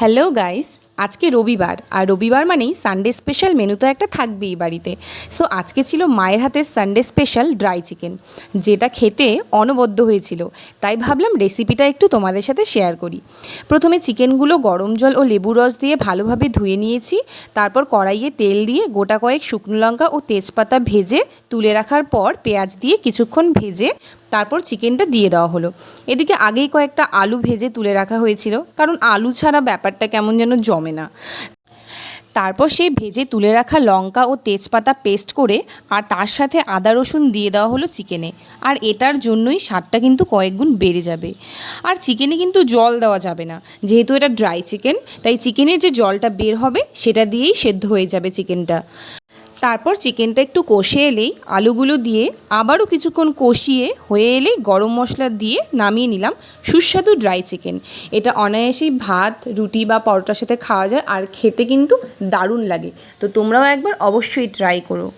Hello guys আজকে রবিবার, আর রবিবার মানেই সানডে স্পেশাল মেনু তো একটা থাকবেই বাড়িতে। সো আজকে ছিল মায়ের হাতের সানডে স্পেশাল ড্রাই চিকেন যেটা খেতে অনবদ্য হয়েছিল। তাই ভাবলাম রেসিপিটা একটু তোমাদের সাথে শেয়ার করি। প্রথমে চিকেনগুলো গরম জল ও লেবু রস দিয়ে ভালোভাবে ধুয়ে নিয়েছি। তারপর কড়াইয়ে তেল দিয়ে গোটা কয়েক শুকনো লঙ্কা ও তেজপাতা ভেজে তুলে রাখার পর পেঁয়াজ দিয়ে কিছুক্ষণ ভেজে তারপর চিকেনটা দিয়ে দেওয়া হলো। এদিকে আগেই কয়েকটা আলু ভেজে তুলে রাখা হয়েছিল, কারণ আলু ছাড়া ব্যাপারটা কেমন যেন জমে না। তারপর সেই ভেজে তুলে রাখা লঙ্কা ও তেজপাতা পেস্ট করে আর তার সাথে আদা রসুন দিয়ে দেওয়া হলো চিকেনে। আর এটার জন্যই স্বাদটা কিন্তু কয়েক গুণ বেড়ে যাবে। আর চিকেনে কিন্তু জল দেওয়া যাবে না, যেহেতু এটা ড্রাই চিকেন, তাই চিকেনের যে জলটা বের হবে সেটা দিয়েই সেদ্ধ হয়ে যাবে চিকেনটা। তারপর চিকেনটা একটু কষে এলেই আলুগুলো দিয়ে আবারও কিছুক্ষণ কষিয়ে হয়ে এলেই গরম মশলা দিয়ে নামিয়ে নিলাম সুস্বাদু ড্রাই চিকেন। এটা অনায়াসেই ভাত, রুটি বা পরোটার সাথে খাওয়া যায় আর খেতে কিন্তু দারুণ লাগে। তো তোমরাও একবার অবশ্যই ট্রাই করো।